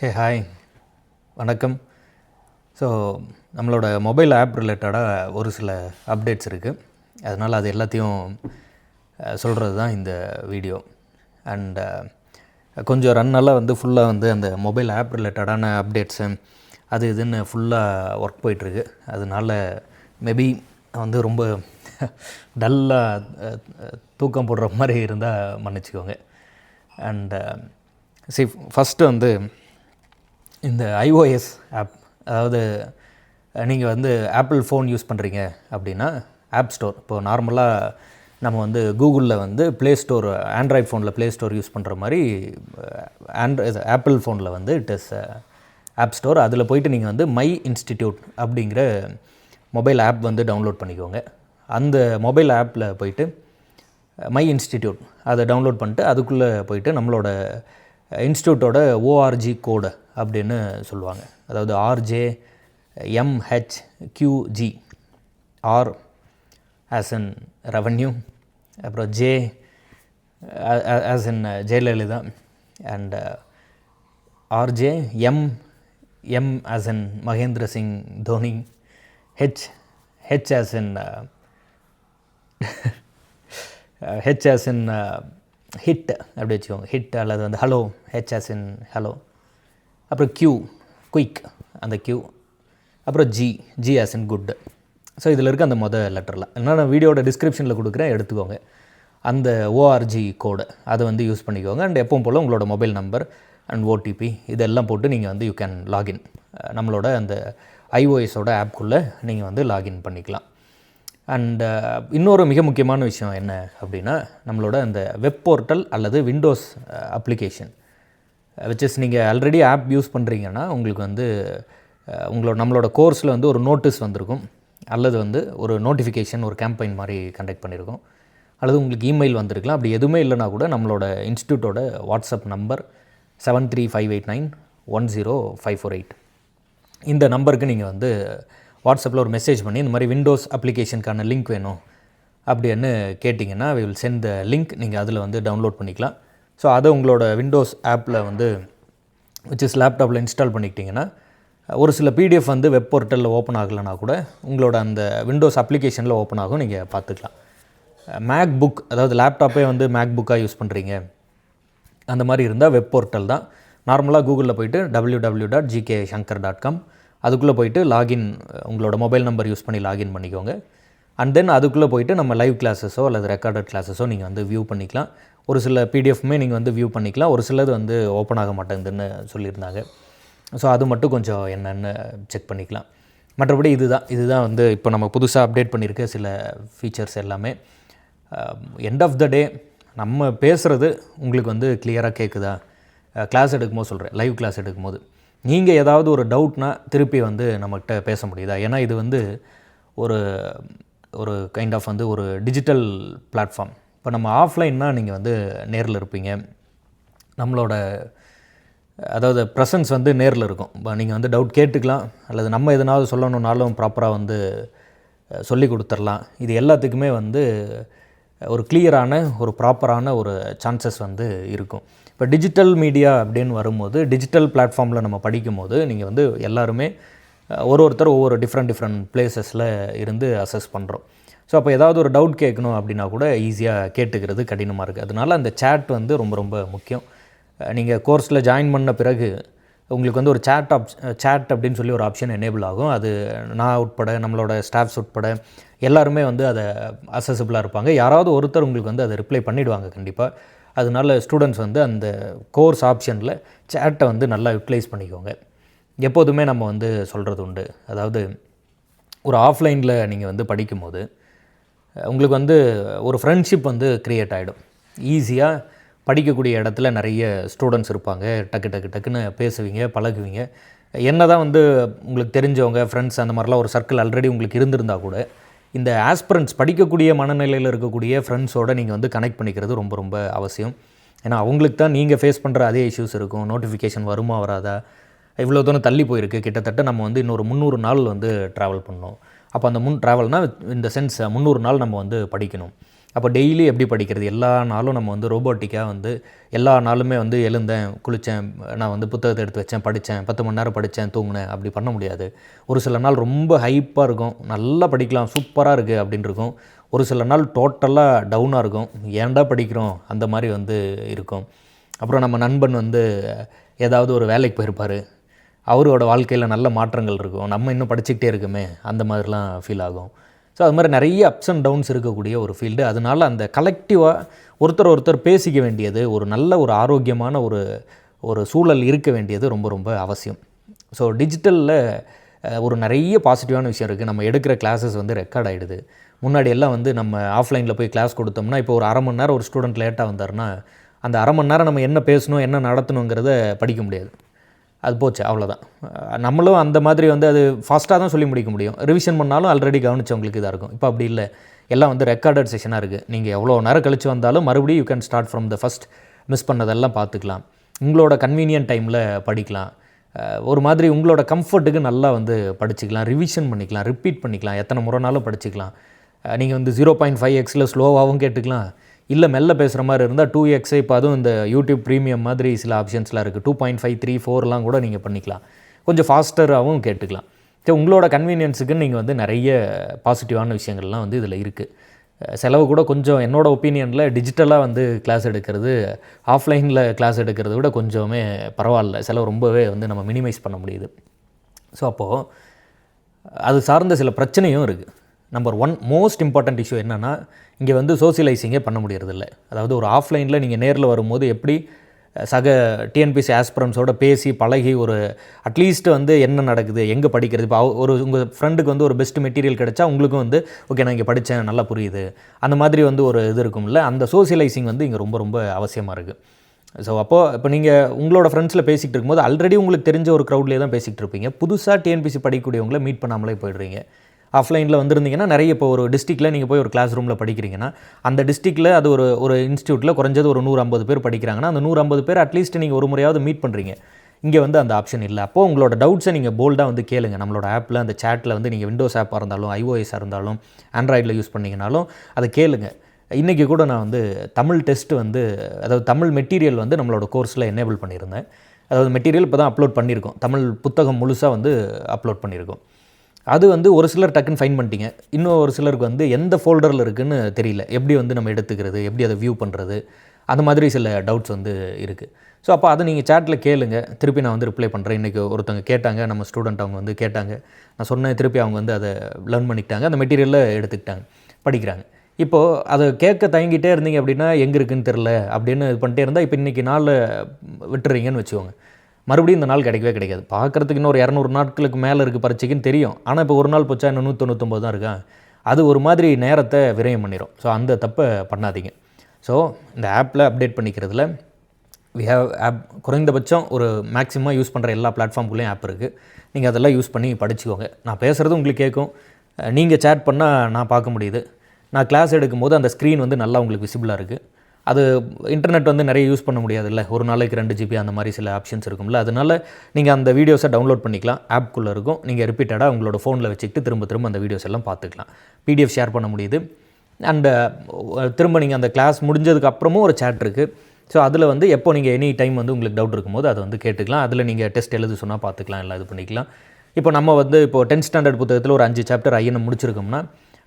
ஹே hi வணக்கம். So நம்மளோட mobile app ரிலேட்டடாக ஒரு சில அப்டேட்ஸ் இருக்குது அதனால் அது எல்லாத்தையும் சொல்கிறது தான் இந்த வீடியோ அண்ட் கொஞ்சம் ரன்னெல்லாம் வந்து ஃபுல்லாக வந்து அந்த மொபைல் ஆப் ரிலேட்டடான அப்டேட்ஸு அது இதுன்னு ஃபுல்லாக ஒர்க் போயிட்டுருக்கு. அதனால மேபி வந்து ரொம்ப டல்லாக தூக்கம் போடுற மாதிரி இருந்தால் மன்னிச்சிக்கோங்க. அண்டு சி ஃபஸ்ட்டு வந்து இந்த ஐஓஎஸ் ஆப் அதாவது நீங்கள் வந்து ஆப்பிள் ஃபோன் யூஸ் பண்ணுறீங்க அப்படின்னா ஆப் ஸ்டோர் இப்போது நார்மலாக நம்ம வந்து கூகுளில் வந்து ப்ளே ஸ்டோர் ஆண்ட்ராய்ட் ஃபோனில் ப்ளே ஸ்டோர் யூஸ் பண்ணுற மாதிரி ஆண்ட்ரா இது ஆப்பிள் ஃபோனில் வந்து இட் இஸ் ஆப் ஸ்டோர் அதில் போயிட்டு நீங்கள் வந்து மை இன்ஸ்டிடியூட் அப்படிங்கிற மொபைல் ஆப் வந்து டவுன்லோட் பண்ணிக்கோங்க. அந்த மொபைல் ஆப்பில் போயிட்டு மை இன்ஸ்டிடியூட் அதை டவுன்லோட் பண்ணிட்டு அதுக்குள்ளே போயிட்டு நம்மளோட இன்ஸ்டியூட்டோட ஓஆர்ஜி கோடை அப்படின்னு சொல்லுவாங்க. அதாவது RJ MH QG R as an revenue அப்புறம் J as in Jayalalithaa and RJ M M as an Mahendra Singh Dhoni H H as in H as in hit அப்படி வச்சுக்கோங்க. ஹிட் அல்லது வந்து hello H as in hello அப்புறம் Q quick அந்த Q அப்புறம் G G as in good so இதில் இருக்க அந்த மொதல் லெட்டரில் என்ன நான் வீடியோட டிஸ்கிரிப்ஷனில் கொடுக்குறேன் எடுத்துக்கோங்க. அந்த ஓஆர்ஜி கோடு அதை வந்து யூஸ் பண்ணிக்கோங்க. அண்ட் எப்பவும் போல் உங்களோட மொபைல் நம்பர் அண்ட் ஓடிபி இதெல்லாம் போட்டு நீங்கள் வந்து யூ கேன் லாகின் நம்மளோட அந்த ஐஓஎஸோட ஆப்குள்ளே நீங்கள் வந்து லாகின் பண்ணிக்கலாம். அண்ட் இன்னொரு மிக முக்கியமான விஷயம் என்ன அப்படின்னா நம்மளோட அந்த வெப் போர்ட்டல் அல்லது விண்டோஸ் அப்ளிகேஷன் Uh, விச்சஸ் நீங்கள் ஆல்ரெடி ஆப் யூஸ் பண்ணுறீங்கன்னா உங்களுக்கு வந்து uh, உங்களோட நம்மளோட கோர்ஸில் வந்து ஒரு நோட்டீஸ் வந்திருக்கும். அல்லது வந்து ஒரு நோட்டிஃபிகேஷன் ஒரு கேம்பெயின் மாதிரி கண்டக்ட் பண்ணியிருக்கோம் அல்லது உங்களுக்கு இமெயில் வந்திருக்கலாம். அப்படி எதுவுமே இல்லைனா கூட நம்மளோட இன்ஸ்டியூட்டோட WhatsApp number seven three five eight nine one zero five four eight இந்த நம்பருக்கு நீங்கள் வந்து வாட்ஸ்அப்பில் ஒரு மெசேஜ் பண்ணி இந்த மாதிரி விண்டோஸ் அப்ளிகேஷனுக்கான லிங்க் வேணும் அப்படின்னு கேட்டிங்கன்னா we will send the link நீங்கள் அதில் வந்து டவுன்லோட் பண்ணிக்கலாம். ஸோ அதை உங்களோட விண்டோஸ் ஆப்பில் வந்து விச் இஸ் லேப்டாப்பில் இன்ஸ்டால் பண்ணிக்கிட்டிங்கன்னா ஒரு சில பிடிஎஃப் வந்து வெப் போர்ட்டலில் ஓப்பன் ஆகலைன்னா கூட உங்களோட அந்த விண்டோஸ் அப்ளிகேஷனில் ஓப்பன் ஆகும் நீங்கள் பார்த்துக்கலாம். மேக் புக் அதாவது லேப்டாப்பே வந்து மேக் புக்காக யூஸ் பண்ணுறீங்க அந்த மாதிரி இருந்தால் வெப் போர்ட்டல் தான். நார்மலாக கூகுளில் போயிட்டு W W dot GK Shankar dot com அதுக்குள்ளே போயிட்டு லாகின் உங்களோட மொபைல் நம்பர் யூஸ் பண்ணி லாகின் பண்ணிக்கோங்க. அண்ட் தென் அதுக்குள்ளே போயிட்டு நம்ம லைவ் கிளாஸஸோ அல்லது ரெக்கார்டட் கிளாஸஸோ நீங்கள் வந்து வியூ பண்ணிக்கலாம். ஒரு சில பிடிஎஃப்மே நீங்கள் வந்து வியூ பண்ணிக்கலாம். ஒரு சிலது வந்து ஓப்பன் ஆக மாட்டேங்குதுன்னு சொல்லியிருந்தாங்க. ஸோ அது மட்டும் கொஞ்சம் என்னென்னு செக் பண்ணிக்கலாம். மற்றபடி இதுதான். இதுதான் வந்து இப்போ நம்ம புதுசாக அப்டேட் பண்ணியிருக்க சில ஃபீச்சர்ஸ் எல்லாமே. எண்ட் ஆஃப் த டே நம்ம பேசுகிறது உங்களுக்கு வந்து கிளியராக கேட்குதா கிளாஸ் எடுக்கும்போது சொல்கிறேன் லைவ் கிளாஸ் எடுக்கும்போது. நீங்கள் ஏதாவது ஒரு டவுட்னா திருப்பி வந்து நம்மகிட்ட பேச முடியுதா? ஏன்னா இது வந்து ஒரு ஒரு கைண்ட் ஆஃப் வந்து ஒரு டிஜிட்டல் பிளாட்ஃபார்ம் இப்போ நம்ம ஆஃப்லைன்னா நீங்கள் வந்து நேரில் இருப்பீங்க. நம்மளோட அதாவது ப்ரெசன்ஸ் வந்து நேரில் இருக்கும். இப்போ நீங்கள் வந்து டவுட் கேட்டுக்கலாம் அல்லது நம்ம எதனாவது சொல்லணுன்னாலும் ப்ராப்பராக வந்து சொல்லி கொடுத்துர்லாம் இது எல்லாத்துக்குமே வந்து ஒரு கிளியரான ஒரு ப்ராப்பரான ஒரு சான்சஸ் வந்து இருக்கும். இப்போ டிஜிட்டல் மீடியா அப்படின்னு வரும்போது டிஜிட்டல் பிளாட்ஃபார்மில் நம்ம படிக்கும்போது நீங்கள் வந்து எல்லாருமே ஒரு ஒருத்தர் ஒவ்வொரு டிஃப்ரெண்ட் டிஃப்ரெண்ட் பிளேசஸில் இருந்து அசஸ் பண்ணுறோம் ஸோ அப்போ ஏதாவது ஒரு டவுட் கேட்கணும் அப்படின்னா கூட ஈஸியாக கேட்டுக்கிறது கடினமாக இருக்குது அதனால் அந்த சேட் வந்து ரொம்ப ரொம்ப முக்கியம். நீங்கள் கோர்ஸில் ஜாயின் பண்ண பிறகு உங்களுக்கு வந்து ஒரு சேட் ஆப் சேட் அப்படின்னு சொல்லி ஒரு ஆப்ஷன் எனேபிள் ஆகும். அது நான் உட்பட நம்மளோட ஸ்டாஃப்ஸ் உட்பட எல்லாருமே வந்து அதை அசசபிளாக இருப்பாங்க. யாராவது ஒருத்தர் உங்களுக்கு வந்து அதை ரிப்ளை பண்ணிவிடுவாங்க கண்டிப்பாக அதனால ஸ்டூடெண்ட்ஸ் வந்து அந்த கோர்ஸ் ஆப்ஷனில் சேட்டை வந்து நல்லா யூட்டிலைஸ் பண்ணிக்கோங்க. எப்போதுமே நம்ம வந்து சொல்கிறது உண்டு. அதாவது ஒரு ஆஃப்லைனில் நீங்கள் வந்து படிக்கும்போது உங்களுக்கு வந்து ஒரு ஃப்ரெண்ட்ஷிப் வந்து க்ரியேட் ஆகிடும் ஈஸியாக படிக்கக்கூடிய இடத்துல நிறைய ஸ்டூடெண்ட்ஸ் இருப்பாங்க. டக்கு டக்கு டக்குன்னு பேசுவீங்க பழகுவீங்க. என்ன தான் வந்து உங்களுக்கு தெரிஞ்சவங்க ஃப்ரெண்ட்ஸ் அந்த மாதிரிலாம் ஒரு சர்க்கிள் ஆல்ரெடி உங்களுக்கு இருந்திருந்தால் கூட இந்த ஆஸ்பிரண்ட்ஸ் படிக்கக்கூடிய மனநிலையில் இருக்கக்கூடிய ஃப்ரெண்ட்ஸோடு நீங்கள் வந்து கனெக்ட் பண்ணிக்கிறது ரொம்ப ரொம்ப அவசியம். ஏன்னா அவங்களுக்கு தான் நீங்கள் ஃபேஸ் பண்ணுற அதே இஷ்யூஸ் இருக்கும். நோட்டிஃபிகேஷன் வருமா வராதா? இவ்வளோ தூரம் தள்ளி போயிருக்கு. கிட்டத்தட்ட நம்ம வந்து இன்னொரு முந்நூறு நாள் வந்து ட்ராவல் பண்ணோம். அப்போ அந்த முன் ட்ராவல்னால் இந்த சென்ஸ் முந்நூறு நாள் நம்ம வந்து படிக்கணும். அப்போ டெய்லி எப்படி படிக்கிறது? எல்லா நாளும் நம்ம வந்து ரோபோட்டிக்காக வந்து எல்லா நாளுமே வந்து எழுந்தேன் குளித்தேன் நான் வந்து புத்தகத்தை எடுத்து வச்சேன் படித்தேன் பத்து மணி நேரம் படித்தேன் தூங்கினேன். அப்படி பண்ண முடியாது. ஒரு சில நாள் ரொம்ப ஹைப்பாக இருக்கும். நல்லா படிக்கலாம் சூப்பராக இருக்குது அப்படின்னு இருக்கும். ஒரு சில நாள் டோட்டலாக டவுனாக இருக்கும். ஏன்டா படிக்கிறோம்? அந்த மாதிரி வந்து இருக்கும். அப்புறம் நம்ம நண்பன் வந்து ஏதாவது ஒரு வேலைக்கு போயிருப்பார். அவரோட வாழ்க்கையில் நல்ல மாற்றங்கள் இருக்கும். நம்ம இன்னும் படிச்சுக்கிட்டே இருக்குமே அந்த மாதிரிலாம் ஃபீல் ஆகும். ஸோ அது மாதிரி நிறைய அப்ஸ் அண்ட் டவுன்ஸ் இருக்கக்கூடிய ஒரு ஃபீல்டு அதனால் அந்த கலெக்டிவாக ஒருத்தர் ஒருத்தர் பேசிக்க வேண்டியது ஒரு நல்ல ஒரு ஆரோக்கியமான ஒரு ஒரு சூழல் இருக்க வேண்டியது ரொம்ப ரொம்ப அவசியம். ஸோ டிஜிட்டலில் ஒரு நிறைய பாசிட்டிவான விஷயம் இருக்குது நம்ம எடுக்கிற கிளாஸஸ் வந்து ரெக்கார்ட் ஆகிடுது முன்னாடி எல்லாம் வந்து நம்ம ஆஃப்லைனில் போய் கிளாஸ் கொடுத்தோம்னா இப்போ ஒரு அரை மணி நேரம் ஒரு ஸ்டூடெண்ட் லேட்டாக வந்தாருன்னா அந்த அரை மணி நேரம் நம்ம என்ன பேசணும் என்ன நடத்தணுங்கிறத படிக்க முடியாது. அது போச்சு அவ்வளோதான் நம்மளும் அந்த மாதிரி வந்து அது ஃபாஸ்ட்டாக தான் சொல்லி முடிக்க முடியும். ரிவிஷன் பண்ணாலும் ஆல்ரெடி கவனிச்சவங்களுக்கு இதாக இருக்கும். இப்போ அப்படி இல்லை. எல்லாம் வந்து ரெக்கார்டட் செஷனாக இருக்குது நீங்கள் எவ்வளோ நேரம் கழித்து வந்தாலும் மறுபடியும் you can start from the first miss பண்ணதெல்லாம் பார்த்துக்கலாம். உங்களோட கன்வீனியன்ட் டைமில் படிக்கலாம். ஒரு மாதிரி உங்களோட கம்ஃபர்ட்டுக்கு நல்லா வந்து படிச்சுக்கலாம். ரிவிஷன் பண்ணிக்கலாம். ரிப்பீட் பண்ணிக்கலாம். எத்தனை முறைனாலும் படிச்சுக்கலாம். நீங்கள் வந்து ஜீரோ பாயிண்ட் ஃபைவ் எக்ஸில் ஸ்லோவாகவும் கேட்டுக்கலாம். இல்லை மெல்ல பேசுகிற மாதிரி இருந்தால் டூ எக்ஸே இப்போ அதுவும் இந்த யூடியூப் ப்ரீமியம் மாதிரி சில ஆப்ஷன்ஸ்லாம் இருக்குது டூ பாயிண்ட் ஃபைவ் த்ரீ ஃபோர்லாம் கூட நீங்கள் பண்ணிக்கலாம். கொஞ்சம் ஃபாஸ்டராகவும் கேட்டுக்கலாம். சரி உங்களோட கன்வீனியன்ஸுக்கு நீங்கள் வந்து நிறைய பாசிட்டிவான விஷயங்கள்லாம் வந்து இதில் இருக்குது செலவு கூட கொஞ்சம் என்னோடய ஒப்பீனியனில் டிஜிட்டலாக வந்து கிளாஸ் எடுக்கிறது ஆஃப்லைனில் கிளாஸ் எடுக்கிறத விட கொஞ்சமே பரவாயில்ல. செலவு ரொம்பவே வந்து நம்ம மினிமைஸ் பண்ண முடியுது. ஸோ அப்போது அது சார்ந்த சில பிரச்சனையும் இருக்குது number one most important issue என்னென்னா இங்கே வந்து சோசியலைசிங்கே பண்ண முடியறதில்ல. அதாவது ஒரு ஆஃப்லைனில் நீங்கள் நேரில் வரும்போது எப்படி சக டிஎன்பிசி ஆஸ்பிரம்ஸோட பேசி பழகி ஒரு அட்லீஸ்ட் வந்து என்ன நடக்குது எங்கே படிக்கிறது. இப்போ ஒரு உங்கள் ஃப்ரெண்டுக்கு வந்து ஒரு பெஸ்ட் மெட்டீரியல் கிடைச்சா உங்களுக்கும் வந்து ஓகே நான் இங்கே படித்தேன் நல்லா புரியுது. அந்த மாதிரி வந்து ஒரு இது இருக்கும்ல. அந்த சோசியலைசிங் வந்து இங்கே ரொம்ப ரொம்ப அவசியமாக இருக்குது ஸோ அப்போது இப்போ நீங்கள் உங்களோட ஃப்ரெண்ட்ஸில் பேசிகிட்டு இருக்கும்போது ஆல்ரெடி உங்களுக்கு தெரிஞ்ச ஒரு க்ரௌட்லேயே தான் பேசிகிட்டு இருப்பீங்க. புதுசாக டிஎன்பிசி படிக்கக்கூடியவங்கள மீட் பண்ணாமலே போயிடுறீங்க. ஆஃப்லைனில் வந்திருந்தீங்கன்னா நிறைய இப்போ ஒரு டிஸ்ட்ரிக்டில் நீங்கள் போய் ஒரு கிளாஸ் ரூமில் படிக்கிறீங்கன்னா அந்த டிஸ்ட்ரிக்டில் அது ஒரு ஒரு இன்ஸ்டியூட்டில் குறைஞ்சது ஒரு நூறு ஐம்பது பேர் படிக்கிறாங்கன்னா அந்த நூறு ஐம்பது பேர் அட்லீஸ்ட் நீங்கள் ஒரு முறையாவது மீட் பண்ணுறீங்க இங்கே வந்து அந்த ஆப்ஷன் இல்லை. அப்போது உங்களோட டவுட்ஸை நீங்கள் போல்டாக வந்து கேளுங்க. நம்மளோட ஆப்பில் அந்த சேட்டில் வந்து நீங்கள் விண்டோஸ் ஆப்பாக இருந்தாலும் ஐஓஎஸாக இருந்தாலும் ஆண்ட்ராய்டில் யூஸ் பண்ணிங்கனாலும் அதை கேளுங்க. இன்றைக்கி கூட நான் வந்து தமிழ் டெஸ்ட் வந்து அதாவது தமிழ் மெட்டீரியல் வந்து நம்மளோட கோர்ஸில் எனேபிள் பண்ணியிருந்தேன். அதாவது மெட்டீரியல் இப்போ தான் அப்லோட் பண்ணியிருக்கோம். தமிழ் புத்தகம் முழுசாக வந்து அப்லோட் பண்ணியிருக்கோம். அது வந்து ஒரு சிலர் டக்குன்னு ஃபைன் பண்ணிட்டீங்க. இன்னும் ஒரு சிலருக்கு வந்து எந்த ஃபோல்டரில் இருக்குதுன்னு தெரியல. எப்படி வந்து நம்ம எடுத்துக்கிறது எப்படி அதை வியூ பண்ணுறது அந்த மாதிரி சில டவுட்ஸ் வந்து இருக்குது ஸோ அப்போ அதை நீங்கள் சேட்டில் கேளுங்க. திருப்பி நான் வந்து ரிப்ளை பண்ணுறேன் இன்றைக்கி ஒருத்தவங்க கேட்டாங்க நம்ம ஸ்டூடெண்ட் அவங்க வந்து கேட்டாங்க. நான் சொன்னேன் திருப்பி அவங்க வந்து அதை லேர்ன் பண்ணிக்கிட்டாங்க. அந்த மெட்டீரியலில் எடுத்துக்கிட்டாங்க படிக்கிறாங்க. இப்போது அதை கேட்க தயங்கிட்டே இருந்தீங்க அப்படின்னா எங்கே இருக்குன்னு தெரில அப்படின்னு இது பண்ணிட்டே இருந்தால் இப்போ இன்றைக்கி நாளில் விட்டுறீங்கன்னு வச்சுக்கோங்க. மறுபடியும் இந்த நாள் கிடைக்கவே கிடைக்காது. பார்க்குறதுக்கு இன்னொரு இரநூறு நாட்களுக்கு மேலே இருக்குது பரீட்சைக்குன்னு தெரியும். ஆனால் இப்போ ஒரு நாள் போச்சா இன்னும் நூற்றொண்ணூத்தொம்பது தான் இருக்கா? அது ஒரு மாதிரி நேரத்தை விரயம் பண்ணிடும் ஸோ அந்த தப்பை பண்ணாதீங்க. ஸோ இந்த ஆப்பில் அப்டேட் பண்ணிக்கிறதுல வி ஹேவ் ஆப் குறைந்தபட்சம் ஒரு மேக்ஸிமம் யூஸ் பண்ணுற எல்லா பிளாட்ஃபார்ம்குள்ளேயும் ஆப் இருக்குது நீங்கள் அதெல்லாம் யூஸ் பண்ணி படிச்சுக்கோங்க. நான் பேசுகிறது உங்களுக்கு கேட்கும். நீங்கள் சேட் பண்ணால் நான் பார்க்க முடியுது. நான் கிளாஸ் எடுக்கும்போது அந்த ஸ்க்ரீன் வந்து நல்லா உங்களுக்கு விசிபிளாக இருக்குது அது இன்டர்நெட் வந்து நிறைய யூஸ் பண்ண முடியாதுல்ல. ஒரு நாளைக்கு ரெண்டு ஜிபி அந்த மாதிரி சில ஆப்ஷன்ஸ் இருக்கும்ல. அதனால நீங்கள் அந்த வீடியோஸை டவுன்லோட் பண்ணிக்கலாம். ஆப்குள்ளே இருக்கும். நீங்கள் ரிப்பீட்டடாக உங்களோட ஃபோனில் வச்சுக்கிட்டு திரும்ப திரும்ப அந்த வீடியோஸ் எல்லாம் பார்த்துக்கலாம். பிடிஎஃப் ஷேர் பண்ண முடியுது. அண்டு திரும்ப நீங்கள் அந்த கிளாஸ் முடிஞ்சதுக்கு அப்புறமும் ஒரு சேட் இருக்குது ஸோ அதில் வந்து எப்போ நீங்கள் எனி டைம் வந்து உங்களுக்கு டவுட் இருக்கும்போது அதை வந்து கேட்டுக்கலாம். அதில் நீங்கள் டெஸ்ட் எழுத சொன்னால் பார்த்துக்கலாம். எல்லாம் இது பண்ணிக்கலாம். இப்போ நம்ம வந்து இப்போ டென்த் ஸ்டாண்டர்ட் புத்தகத்தில் ஒரு அஞ்சு சாப்டர் ஐயனை முடிச்சிருக்கோம்னா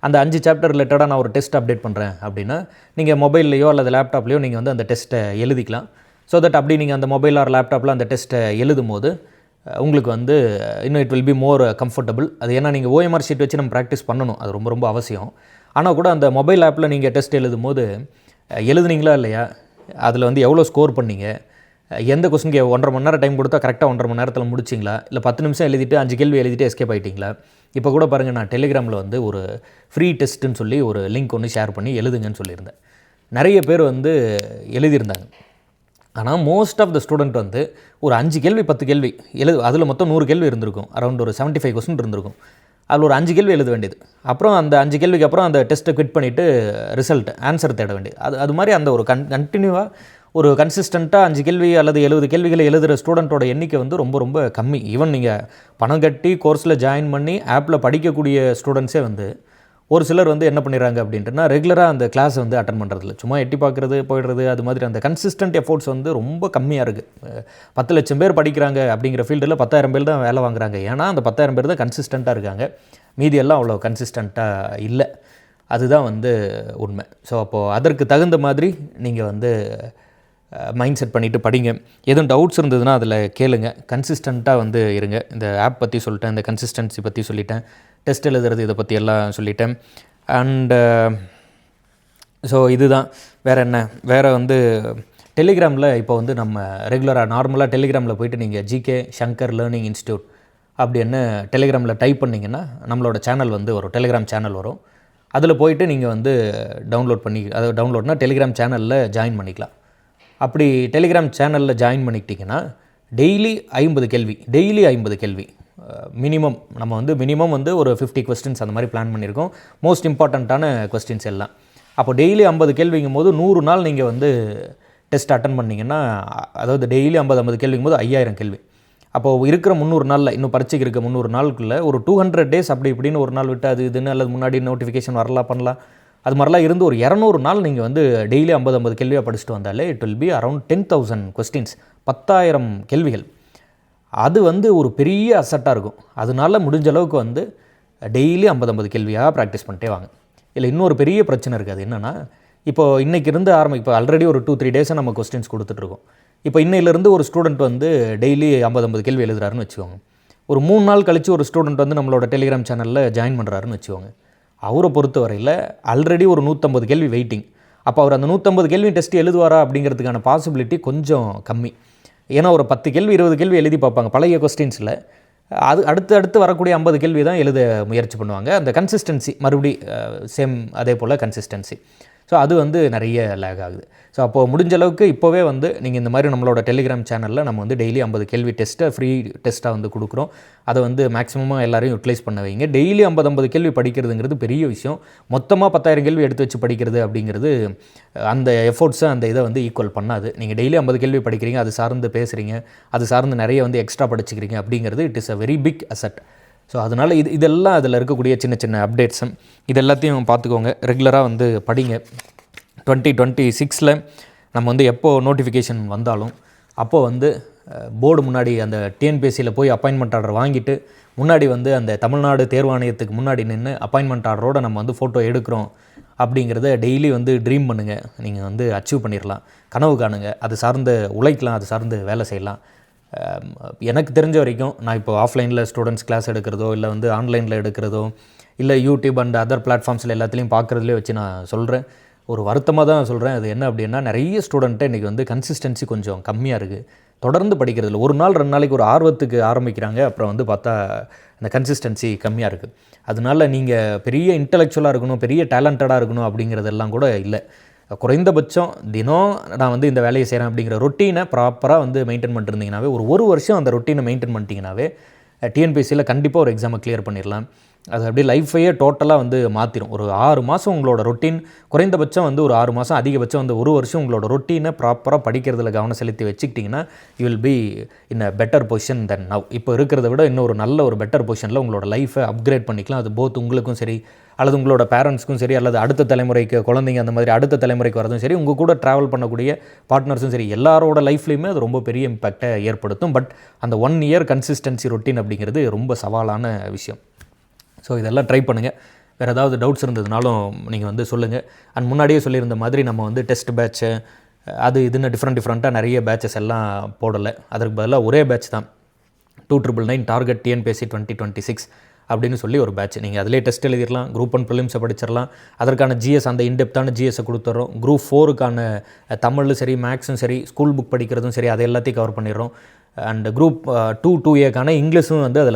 அந்த அஞ்சு சாப்டர் ரிலேட்டடாக நான் ஒரு டெஸ்ட் அப்டேட் பண்ணுறேன் அப்படின்னா நீங்கள் மொபைல்லையோ அல்லது லேப்டாப்லையோ நீங்கள் வந்து அந்த டெஸ்ட்டை எழுதிக்கலாம். ஸோ தட் அப்படி நீங்கள் அந்த மொபைல் ஆர் லேப்டாப்பில் அந்த டெஸ்ட்டை எழுதும் போது உங்களுக்கு வந்து இன்னும் it will be more comfortable அது ஏன்னா நீங்கள் ஓஎம்ஆர் ஷீட் வச்சு நம்ம ப்ராக்டிஸ் பண்ணணும். அது ரொம்ப ரொம்ப அவசியம். ஆனால் கூட அந்த மொபைல் ஆப்பில் நீங்கள் டெஸ்ட் எழுதும் போது எழுதுனீங்களா இல்லையா? அதில் வந்து எவ்வளோ ஸ்கோர் பண்ணீங்க? எந்த கொஸ்டின் ஒன்றரை மணி நேரம் டைம் கொடுத்தா கரெக்டாக ஒன்றரை மணி நேரத்தில் முடிச்சிங்களா? இல்லை பத்து நிமிஷம் எழுதிட்டு அஞ்சு கேள்வி எழுதிட்டு எஸ்கேப் ஆகிட்டிங்களா இப்போ கூட பாருங்கள் நான் டெலிகிராமில் வந்து ஒரு ஃப்ரீ டெஸ்ட்டுன்னு சொல்லி ஒரு லிங்க் ஒன்று ஷேர் பண்ணி எழுதுங்கன்னு சொல்லியிருந்தேன். நிறைய பேர் வந்து எழுதியிருந்தாங்க. ஆனால் மோஸ்ட் ஆஃப் த ஸ்டூடெண்ட் வந்து ஒரு அஞ்சு கேள்வி பத்து கேள்வி எழுது அதில் மொத்தம் நூறு கேள்வி இருந்திருக்கும். அரௌண்ட் ஒரு 75% ஃபைவ் கொஸ்டின் இருந்திருக்கும். அதில் ஒரு அஞ்சு கேள்வி எழுத வேண்டியது. அப்புறம் அந்த அஞ்சு கேள்விக்கு அப்புறம் அந்த டெஸ்ட்டை குவிட் பண்ணிவிட்டு ரிசல்ட் ஆன்சர் தேட வேண்டியது. அது அது மாதிரி அந்த ஒரு கன் கண்டினியூவாக ஒரு கன்சிஸ்டண்ட்டாக அஞ்சு கேள்வி அல்லது எழுபது கேள்விகளை எழுதுகிற ஸ்டூடெண்ட்டோட எண்ணிக்கை வந்து ரொம்ப ரொம்ப கம்மி. ஈவன் நீங்கள் பணம் கட்டி கோர்ஸில் ஜாயின் பண்ணி ஆப்பில் படிக்கக்கூடிய ஸ்டூடெண்ட்ஸே வந்து ஒரு சிலர் வந்து என்ன பண்ணிடுறாங்க அப்படின்ட்டுனா ரெகுலராக அந்த கிளாஸ் வந்து அட்டன் பண்ணுறதில்ல சும்மா எட்டி பார்க்குறது போயிடுறது அது மாதிரி அந்த கன்சிஸ்டன்ட் எஃபோர்ட்ஸ் வந்து ரொம்ப கம்மியாக இருக்குது பத்து லட்சம் பேர் படிக்கிறாங்க அப்படிங்கிற ஃபீல்டில் பத்தாயிரம் பேர் தான் வேலை வாங்குறாங்க. ஏன்னா அந்த பத்தாயிரம் பேர் தான் கன்சிஸ்டண்ட்டாக இருக்காங்க. மீதி எல்லாம் அவ்வளோ கன்சிஸ்டண்ட்டாக இல்லை. அதுதான் வந்து உண்மை. ஸோ அப்போது அதற்கு தகுந்த மாதிரி நீங்கள் வந்து மைண்ட் செட் பண்ணிவிட்டு படிங்க. எதுவும் டவுட்ஸ் இருந்ததுன்னா அதில் கேளுங்க. கன்சிஸ்டண்ட்டாக வந்து இருங்க. இந்த ஆப் பற்றி சொல்லிட்டேன். இந்த கன்சிஸ்டன்சி பற்றி சொல்லிட்டேன். டெஸ்ட் எழுதுறது இதை பற்றி எல்லாம் சொல்லிட்டேன். அண்டு ஸோ uh, இதுதான். வேறு என்ன? வேறு வந்து டெலிகிராமில் இப்போ வந்து நம்ம ரெகுலராக நார்மலாக டெலிகிராமில் போயிட்டு நீங்கள் ஜிகே சங்கர் லேர்னிங் இன்ஸ்டியூட் அப்படின்னு டெலிகிராமில் டைப் பண்ணிங்கன்னா நம்மளோட சேனல் வந்து வரும். டெலிகிராம் சேனல் வரும். அதில் போயிட்டு நீங்கள் வந்து டவுன்லோட் பண்ணி அதாவது டவுன்லோட்னா டெலிகிராம் சேனலில் ஜாயின் பண்ணிக்கலாம். அப்படி டெலிகிராம் சேனலில் ஜாயின் பண்ணிக்கிட்டிங்கன்னா டெய்லி ஐம்பது கேள்வி டெய்லி ஐம்பது கேள்வி. மினிமம் நம்ம வந்து மினிமம் வந்து ஒரு ஃபிஃப்டி கொஸ்டின்ஸ் அந்த மாதிரி பிளான் பண்ணியிருக்கோம். மோஸ்ட் இம்பார்ட்டண்ட்டான கொஸ்டின்ஸ் எல்லாம். அப்போ டெய்லி ஐம்பது கேள்விங்கும் போது நூறு நாள் நீங்கள் வந்து டெஸ்ட் அட்டன் பண்ணிங்கன்னா அதாவது டெய்லி ஐம்பது ஐம்பது கேள்விங்கும் போது ஐயாயிரம் கேள்வி. அப்போது இருக்கிற முந்நூறு நாளில் இன்னும் பரீட்சைக்கு இருக்க முந்நூறு நாளுக்குள்ளே ஒரு டூ ஹண்ட்ரட் டேஸ் அப்படி இப்படின்னு ஒரு நாள் விட்டு அது இதுன்னு அல்லது முன்னாடி நோட்டிஃபிகேஷன் வரலாம் பண்ணலாம். அது மாதிரிலாம் இருந்து ஒரு இரநூறு நாள் நீங்கள் வந்து டெய்லி ஐம்பது ஐம்பது கேள்வியாக படிச்சுட்டு வந்தாலே it will be around ten thousand questions பத்தாயிரம் கேள்விகள். அது வந்து ஒரு பெரிய அசட்டாக இருக்கும். அதனால முடிஞ்ச அளவுக்கு வந்து டெய்லி ஐம்பது ஐம்பது கேள்வியாக ப்ராக்டிஸ் பண்ணிட்டே வாங்க. இல்லை இன்னொரு பெரிய பிரச்சனை இருக்குது அது என்னென்னா இப்போ இன்றைக்கி இருந்து ஆரம்பி இப்போ ஆல்ரெடி ஒரு டூ த்ரீ டேஸாக நம்ம கொஸ்டின்ஸ் கொடுத்துட்ருக்கோம் இப்போ இன்னையிலேருந்து ஒரு ஸ்டூடெண்ட் வந்து டெய்லி ஐம்பது ஐம்பது கேள்வி எழுதுறாருன்னு வச்சுக்கோங்க. ஒரு மூணு நாள் கழித்து ஒரு ஸ்டூடெண்ட் வந்து நம்மளோட டெலிகிராம் சேனலில் ஜாயின் பண்ணுறாருன்னு வச்சுக்கோங்க. அவரை பொறுத்தவரையில் ஆல்ரெடி ஒரு நூற்றம்பது கேள்வி வெயிட்டிங் அப்போ அவர் அந்த நூற்றம்பது கேள்வி டெஸ்ட் எழுதுவாரா அப்படிங்கிறதுக்கான பாசிபிலிட்டி கொஞ்சம் கம்மி. ஏன்னா ஒரு பத்து கேள்வி இருபது கேள்வி எழுதி பார்ப்பாங்க. பழைய கொஸ்டின்ஸில் அது அடுத்து அடுத்து வரக்கூடிய ஐம்பது கேள்வி தான் எழுத முயற்சி பண்ணுவாங்க. அந்த கன்சிஸ்டன்சி மறுபடி சேம் அதே போல் கன்சிஸ்டன்சி ஸோ அது வந்து நிறைய லேக் ஆகுது. ஸோ அப்போது முடிஞ்ச அளவுக்கு இப்போவே வந்து நீங்கள் இந்த மாதிரி நம்மளோட டெலிகிராம் சேனலில் நம்ம வந்து டெய்லி ஐம்பது கேள்வி டெஸ்ட்டை ஃப்ரீ டெஸ்ட்டாக வந்து கொடுக்குறோம். அதை வந்து மேக்ஸிமமாக எல்லாரையும் யூட்டிலைஸ் பண்ண வைங்க. டெய்லி ஐம்பது ஐம்பது கேள்வி படிக்கிறதுங்கிறது பெரிய விஷயம். மொத்தமாக பத்தாயிரம் கேள்வி எடுத்து வச்சு படிக்கிறது அப்படிங்கிறது அந்த எஃபோர்ட்ஸை அந்த இதை வந்து ஈக்குவல் பண்ணாது. நீங்கள் டெய்லி ஐம்பது கேள்வி படிக்கிறீங்க அது சார்ந்து பேசுகிறீங்க அது சார்ந்து நிறைய வந்து எக்ஸ்ட்ரா படிச்சுக்கிறீங்க அப்படிங்கிறது it is a very big asset so அதனால் இது இதெல்லாம் அதில் இருக்கக்கூடிய சின்ன சின்ன அப்டேட்ஸும் இது எல்லாத்தையும் பார்த்துக்கோங்க ரெகுலராக வந்து படிங்க. டுவெண்ட்டி டுவெண்ட்டி சிக்ஸில் நம்ம வந்து எப்போது நோட்டிஃபிகேஷன் வந்தாலும் அப்போது வந்து போர்டு முன்னாடி அந்த டிஎன்பிஎஸ்சியில் போய் அப்பாயின்மெண்ட் ஆர்டர் வாங்கிட்டு முன்னாடி வந்து அந்த தமிழ்நாடு தேர்வாணையத்துக்கு முன்னாடி நின்று அப்பாயின்மெண்ட் ஆர்டரோடு நம்ம வந்து ஃபோட்டோ எடுக்கிறோம் அப்படிங்கிறத டெய்லி வந்து ட்ரீம் பண்ணுங்கள் நீங்கள் வந்து அச்சீவ் பண்ணிடலாம் கனவு காணுங்க. அது சார்ந்து உழைக்கலாம். அது சார்ந்து வேலை செய்யலாம். Um, எனக்கு தெரிஞ்ச வரைக்கும் நான் இப்போ ஆஃப்லைனில் ஸ்டூடெண்ட்ஸ் கிளாஸ் எடுக்கிறதோ இல்லை வந்து ஆன்லைனில் எடுக்கிறதோ இல்லை யூடியூப் அண்ட் அதர் பிளாட்ஃபார்ம்ஸில் எல்லாத்துலேயும் பார்க்குறதுலே வச்சு நான் சொல்கிறேன் ஒரு வருத்தமாக தான் சொல்கிறேன் அது என்ன அப்படின்னா நிறைய ஸ்டூடெண்ட்டை இன்றைக்கி வந்து கன்சிஸ்டன்சி கொஞ்சம் கம்மியாக இருக்குது தொடர்ந்து படிக்கிறதில்ல. ஒரு நாள் ரெண்டு நாளைக்கு ஒரு ஆர்வத்துக்கு ஆரம்பிக்கிறாங்க. அப்புறம் வந்து பார்த்தா இந்த கன்சிஸ்டன்சி கம்மியாக இருக்குது அதனால நீங்கள் பெரிய இன்டலெக்சுவலாக இருக்கணும் பெரிய டேலண்டடாக இருக்கணும் அப்படிங்கிறதெல்லாம் கூட இல்லை. குறைந்தபட்சம் தினம் நான் வந்து இந்த வேலையை செய்கிறேன் அப்படிங்கிற ரொட்டீனை ப்ராப்பராக வந்து மெயின்டைன் பண்ணிருந்தீங்கனாவே ஒரு ஒரு வருஷம் அந்த ரொட்டீனை மெயின்டைன் பண்ணிட்டீங்கனாவே டிஎன்பிஎஸ்சியில் கண்டிப்பாக ஒரு எக்ஸாமை கிளியர் பண்ணிடலாம். அது அப்படியே லைஃப்பையே டோட்டலாக வந்து மாற்றிடும் ஒரு ஆறு மாதம் உங்களோட ரொட்டீன் குறைந்தபட்சம் வந்து ஒரு ஆறு மாதம் அதிகபட்சம் வந்து ஒரு வருஷம் உங்களோட ரொட்டீனை ப்ராப்பராக படிக்கிறதுல கவனம் செலுத்தி வச்சுக்கிட்டிங்கன்னா you will be in a better position then now இப்போ இருக்கிறத விட இன்னொரு நல்ல ஒரு பெட்டர் பொசிஷனில் உங்களோட லைஃப்பை அப்கிரேட் பண்ணிக்கலாம். அது போத் உங்களுக்கும் சரி அல்லது உங்களோட பேரண்ட்ஸ்க்கும் சரி அல்லது அடுத்த தலைமுறைக்கு குழந்தைங்க அந்த மாதிரி அடுத்த தலைமுறைக்கு வரதும் சரி உங்கள் கூட ட்ராவல் பண்ணக்கூடிய பார்ட்னர்ஸும் சரி எல்லாரோட லைஃப்லையுமே அது ரொம்ப பெரிய இம்பேக்டை ஏற்படுத்தும். பட் அந்த ஒன் இயர் கன்சிஸ்டன்சி ரொட்டீன் அப்படிங்கிறது ரொம்ப சவாலான விஷயம். ஸோ இதெல்லாம் ட்ரை பண்ணுங்கள் வேறு ஏதாவது டவுட்ஸ் இருந்ததுனாலும் நீங்கள் வந்து சொல்லுங்கள் அண்ட் முன்னாடியே சொல்லியிருந்த மாதிரி நம்ம வந்து டெஸ்ட் பேட்ச்சு அது இதுன்னு டிஃப்ரெண்ட் டிஃப்ரெண்ட்டாக நிறைய பேட்சஸ் எல்லாம் போடலை. அதற்கு பதிலாக ஒரே பேட்ச் தான். Two triple nine target TNPSC twenty twenty six அப்படின்னு சொல்லி ஒரு பேட்ச் நீங்கள் அதிலே டெஸ்ட் எழுதிடலாம் குரூப் ஒன் ப்ரிலிம்ஸை படிச்சிடலாம் அதற்கான ஜிஎஸ் அந்த இன்டெப்த்தான ஜிஎஸ்ஸை கொடுத்துட்றோம் குரூப் ஃபோருக்கான தமிழும் சரி மேக்ஸும் சரி ஸ்கூல் புக் படிக்கிறதும் சரி அதை எல்லாத்தையும் கவர் பண்ணிடுறோம். அண்ட் குரூப் டூ டூ ஏக்கான இங்கிலீஷும் வந்து அதில்